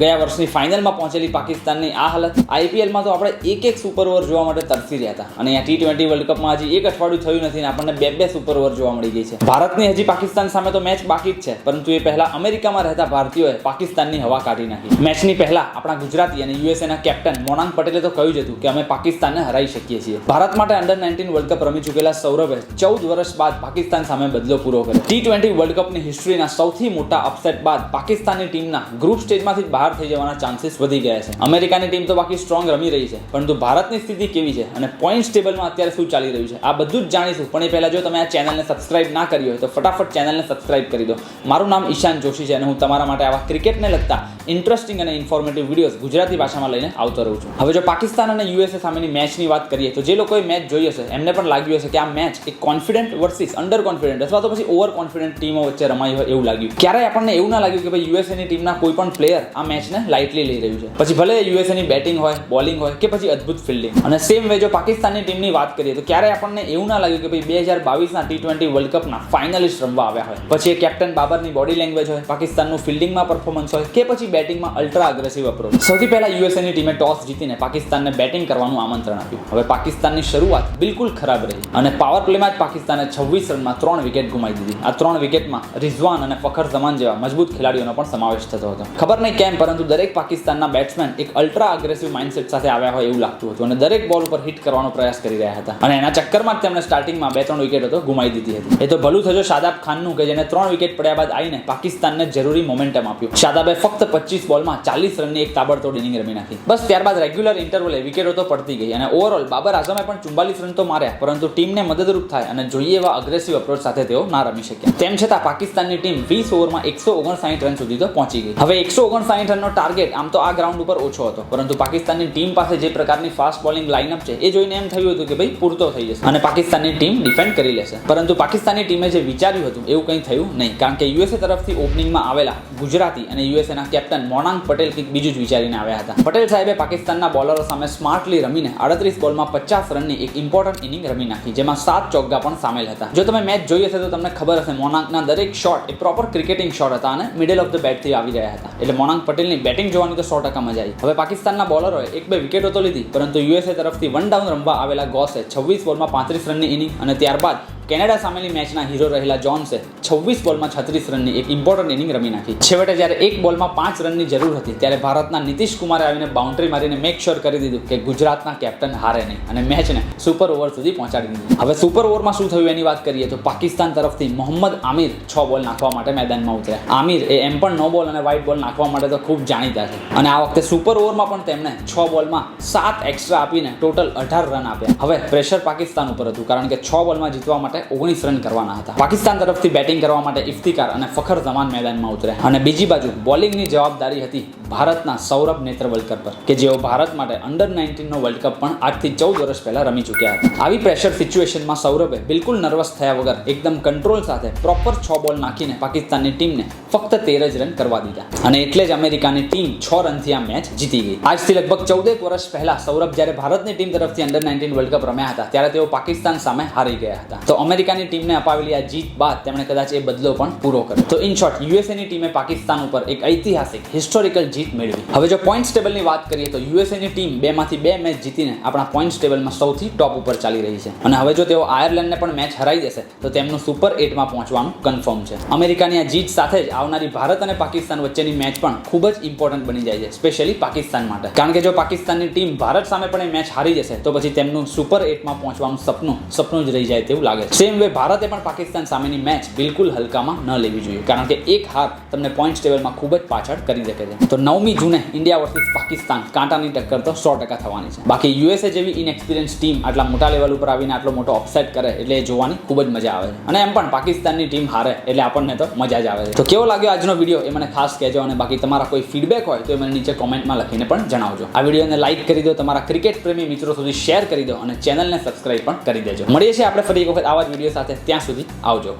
ગયા વર્ષની ફાઇનલમાં પહોંચેલી પાકિસ્તાનની આ હાલત આઈપીએલમાં તો આપણે એક એક સુપર ઓવર જોવા માટે તરસી રહ્યા હતા. અને ટી ટ્વેન્ટી વર્લ્ડ કપમાં હજી એક અઠવાડિયું થયું નથી ને આપણને બે બે સુપર ઓવર જોવા મળી ગઈ છે. ભારતની હજી પાકિસ્તાન સામે તો મેચ બાકી જ છે, પરંતુ એ પહેલા અમેરિકામાં રહેતા ભારતીયોએ પાકિસ્તાનની હવા કાઢી નાખી. મેચની પહેલા આપણા ગુજરાતી અને યુએસએના કેપ્ટન મોનાંગ પટેલે તો કહ્યું જ હતું કે અમે પાકિસ્તાનને હરાઈ શકીએ છીએ. ભારત માટે અંડર નાઇન્ટીન વર્લ્ડ કપ રમી ચૂકેલા સૌરભે ચૌદ વર્ષ બાદ પાકિસ્તાન સામે બદલો પૂરો કર્યો. ટી ટ્વેન્ટી વર્લ્ડ કપની હિસ્ટ્રીના સૌથી મોટા અપસેટ બાદ પાકિસ્તાનની ટીમના ગ્રુપ સ્ટેજમાંથી જ બહાર થઈ જવાના ચાન્સીસ વધી ગયા છે. અમેરિકાની ટીમ તો બાકી સ્ટ્રોંગ રમી રહી છે. પરંતુ ભારતની સ્થિતિ કેવી છે અને પોઈન્ટ ટેબલમાં અત્યારે શું ચાલી રહ્યું છે? આ બધું જ જાણીશું. પણ એ પહેલાં જો તમે આ ચેનલને સબસ્ક્રાઇબ ના કરી હોય તો ફટાફટ ચેનલને સબસ્ક્રાઇબ કરી દો. મારું નામ ઈશાન જોશી છે અને હું તમારા માટે આવા ક્રિકેટને લગતા ઇન્ટરેસ્ટિંગ અને ઇન્ફોર્મેટિવ વિડીયોઝ ગુજરાતી ભાષામાં લઈને આવતો રહું છું. હવે જો પાકિસ્તાન અને યુએસએ સામેની મેચની વાત કરીએ તો જે લોકોએ મેચ જોઈ હશે, એમને પણ લાગ્યું હશે કે આ મેચ એક કોન્ફિડન્ટ વર્સિસ અંડર કોન્ફિડન્ટ અથવા તો પછી ઓવર કોન્ફિડન્ટ ટીમો વચ્ચે રમાઈ હોય એવું લાગ્યું. ક્યારેય આપણને એવું ના લાગ્યું કે ભાઈ યુએસએની ટીમના કોઈ પણ પ્લેયર આ મેચને લાઇટલી લઈ રહ્યું છે. પછી ભલે યુએસએની બેટિંગ હોય બોલિંગ હોય કે પછી અદ્ભુત ફિલ્ડિંગ અને સેમ વે જો પાકિસ્તાનની ટીમની વાત કરીએ તો ક્યારેય આપણને એવું ના લાગ્યું કે ભાઈ બે હજાર બાવીસના ટી ટ્વેન્ટી વર્લ્ડ કપના ફાઇનલિસ્ટ રમવા આવ્યા હોય. પછી એ કેપ્ટન બાબરની બોડી લેંગ્વેજ હોય, પાકિસ્તાનનું ફિલ્ડિંગમાં પરફોર્મન્સ હોય કે પછી બેટિંગમાં અલ્ટ્રા અગ્રેસિવ અપ્રોચ સૌથી પહેલા યુએસએની ટીમે ટોસ જીતીને પાકિસ્તાનને બેટિંગ કરવાનું આમંત્રણ આપ્યું. હવે પાકિસ્તાનની શરૂઆત બિલકુલ ખરાબ રહી. અને પાવર પ્લેમાં જ પાકિસ્તાને છવ્વીસ રનમાં ત્રણ વિકેટ ગુમાવી દીધી. આ ત્રણ વિકેટમાં રિઝવાન અને ફખર જમાન જેવા મજબૂત ખેલાડીઓનો પણ સમાવેશ થતો હતો. ખબર નહીં કેમ પરંતુ દરેક પાકિસ્તાનના બેટ્સમેન એક અલ્ટ્રા અગ્રેસિવ માઇન્ડસેટ સાથે આવ્યા હોય એવું લાગતું હતું અને દરેક બોલ ઉપર હિટ કરવાનો પ્રયાસ કરી રહ્યા હતા. અને એના ચક્કરમાં જ તેમણે સ્ટાર્ટિંગમાં બે ત્રણ વિકેટો તો ગુમાવી દીધી હતી. એ તો ભલું થજો શાદાબ ખાનનું કે જેને ત્રણ વિકેટ પડ્યા બાદ આવીને પાકિસ્તાનને જરૂરી મોમેન્ટમ આપ્યું. શાદાબે ફક્ત પચીસ બોલમાં ચાલીસ રનની એક તાબડતોડ ઇનિંગ રમી નાખી. બસ ત્યારબાદ રેગ્યુલર ઇન્ટરવલે વિકેટો તો પડતી ગઈ અને ઓવરઓલ બાબર આઝમે પણ ચુમ્બાલીસ રન તો માર્યા, પરંતુ ટીમને મદદરૂપ થાય અને જોઈએ એવા અગ્રેસિવ અપ્રોચ સાથે તેઓ ના રમી શક્યા. તેમ છતાં પાકિસ્તાનની ટીમ વીસ ઓવરમાં એકસો ઓગણસાઠ રન સુધી તો પહોંચી ગઈ. હવે એકસો ઓગણસાઠ રનનો ટાર્ગેટ આમ તો આ ગ્રાઉન્ડ ઉપર ઓછો હતો. પરંતુ પાકિસ્તાનની ટીમ પાસે જે પ્રકારની ફાસ્ટ બોલિંગ લાઇનઅપ છે, એ જોઈને એમ થયું હતું કે ભાઈ પૂરતો થઈ જશે. અને પાકિસ્તાનની ટીમ ડિફેન્ડ કરી લેશે. પરંતુ પાકિસ્તાનની ટીમે જે વિચાર્યું હતું, એવું કંઈ થયું નહીં. કારણ કે યુએસએ તરફથી ઓપનિંગમાં આવેલા ગુજરાતી અને યુએસએના કેપ્ટન મોનાંગ પટેલ કંઈક બીજું જ વિચારીને આવ્યા હતા. પટેલ સાહેબે પાકિસ્તાનના બોલરો સામે સ્માર્ટલી રમીને અડત્રીસ બોલમાં પચાસ રનની એક ઇમ્પોર્ટન્ટ ઇનિંગ રમી નાખી, જેમાં સાત ચોગ્ગા પણ સામેલ હતા. જો તમે મેચ જોઈ હશે તો તમને ખબર હશે, મોનાંકના દરેક શોટ એ પ્રોપર ક્રિકેટિંગ શોટ હતા અને મિડલ ઓફ ધ બેટથી આવી રહ્યા હતા. એટલે મોનાંક પટેલની બેટિંગ જોવાની તો સો ટકા મજા આવી. હવે પાકિસ્તાનના બોલરોએ એક બે વિકેટો તો લીધી, પરંતુ યુએસએ તરફથી વન ડાઉન રમવા આવેલા ગોસે છવ્વીસ બોલમાં પાંત્રીસ રનની ઇનિંગ અને ત્યારબાદ કેનેડા સામેની મેચના હીરો રહેલા જોન્સે છવ્વીસ બોલમાં છત્રીસ રનની એક ઇમ્પોર્ટન્ટ ઇનિંગ રમી નાખી. છેવટે જ્યારે એક બોલમાં પાંચ રનની જરૂર હતી, ત્યારે ભારતના નીતિશ કુમારે આવીને બાઉન્ડ્રી મારીને મેક શ્યોર કરી દીધું કે ગુજરાતના કેપ્ટન હારે નહીં અને મેચને સુપર ઓવર સુધી પહોંચાડી દીધી. હવે સુપર ઓવરમાં શું થયું એની વાત કરીએ તો પાકિસ્તાન તરફથી મોહમ્મદ આમિર છ બોલ નાખવા માટે મેદાનમાં ઉતર્યા. આમિર એ એમ પણ નો બોલ અને વ્હાઇટ બોલ નાખવા માટે તો ખૂબ જાણીતા છે. અને આ વખતે સુપર ઓવરમાં પણ તેમણે છ બોલમાં સાત એક્સ્ટ્રા આપીને ટોટલ અઢાર રન આપ્યા. હવે પ્રેશર પાકિસ્તાન ઉપર હતું, કારણ કે છ બોલમાં જીતવા માટે ઓગણીસ રન કરવાના હતા. પાકિસ્તાન તરફથી બેટિંગ કરવા માટે ઇફ્તિકાર અને ફખર જમાન મેદાનમાં ઉતર્યા. અને બીજી બાજુ બોલિંગની જવાબદારી હતી ભારતના સૌરભ નેત્રવલકર પર, કે જેઓ ભારત માટે અંડર નાઇન્ટીનનો વર્લ્ડ કપ પણ આજથી ચૌદ વર્ષ પહેલા રમી ચૂક્યા હતા. આવી પ્રેશર સિચ્યુએશનમાં સૌરભે બિલકુલ નર્વસ થયા વગર એકદમ કંટ્રોલ સાથે પ્રોપર છ બોલ નાખીને પાકિસ્તાનની ટીમને ફક્ત તેર જ રન કરવા દીધા. અને એટલે જ અમેરિકાની ટીમ છ રનથી આ મેચ જીતી ગઈ. આજથી લગભગ ચૌદેક વર્ષ પહેલા સૌરભ જ્યારે ભારતની ટીમ તરફથી અંડર નાઇન્ટીન વર્લ્ડ કપ રમ્યા હતા, ત્યારે તેઓ પાકિસ્તાન સામે હારી ગયા હતા. તો અમેરિકાની ટીમને અપાવેલી આ જીત બાદ તેમણે કદાચ એ બદલો પણ પૂરો કર્યો. તો ઇન શોર્ટ યુએસએની ટીમે પાકિસ્તાન ઉપર એક ઐતિહાસિક હિસ્ટોરિકલ જીત મેળવી. હવે જો પોઈન્ટ્સ ટેબલની વાત કરીએ તો યુએસએની ટીમ બેમાંથી બે મેચ જીતીને આપણા પોઈન્ટ્સ ટેબલમાં સૌથી ટોપ ઉપર ચાલી રહી છે. અને હવે જો તેઓ આયર્લેન્ડને પણ મેચ હરાઈ દેશે તો તેમનું સુપર એટમાં પહોંચવાનું કન્ફર્મ છે. અમેરિકાની આ જીત સાથે જ આવનારી ભારત અને પાકિસ્તાન વચ્ચેની મેચ પણ ખૂબ જ ઇમ્પોર્ટન્ટ બની જાય છે સ્પેશિયલી પાકિસ્તાન માટે. કારણ કે જો પાકિસ્તાનની ટીમ ભારત સામે પણ એ મેચ હારી જશે, તો પછી તેમનું સુપર એટમાં પહોંચવાનું સપનું સપનું જ રહી જાય તેવું લાગે છે. સેમ વે ભારતે પણ પાકિસ્તાન સામેની મેચ બિલકુલ હલકામાં ન લેવી જોઈએ, કારણ કે એક હાર તમને પોઈન્ટ ટેબલમાં ખૂબ જ પાછળ કરી શકે છે. તો નવમી જૂને ઇન્ડિયા વર્સિસ પાકિસ્તાન કાંટાની ટક્કર તો સો ટકા થવાની છે. બાકી યુએસએ જેવી ઇનએક્સપિરિયન્સ ટીમ આટલા મોટા લેવલ ઉપર આવીને આટલો મોટો ઓફસેટ કરે એટલે જોવાની ખૂબ જ મજા આવે છે. અને એમ પણ પાકિસ્તાનની ટીમ હારે એટલે આપણને તો મજા જ આવે છે. તો કેવો લાગ્યો આજનો વીડિયો એ મને ખાસ કહેજો અને બાકી તમારા કોઈ ફીડબેક હોય તો એ મને નીચે કોમેન્ટમાં લખીને પણ જણાવજો. આ વિડીયોને લાઇક કરી દો, તમારા ક્રિકેટ પ્રેમી મિત્રો સુધી શેર કરી દો અને ચેનલને સબસ્ક્રાઇબ પણ કરી દેજો. મળીએ છીએ આપણે ફરી એક વખત આવા જ વીડિયો સાથે. ત્યાં સુધી આવજો.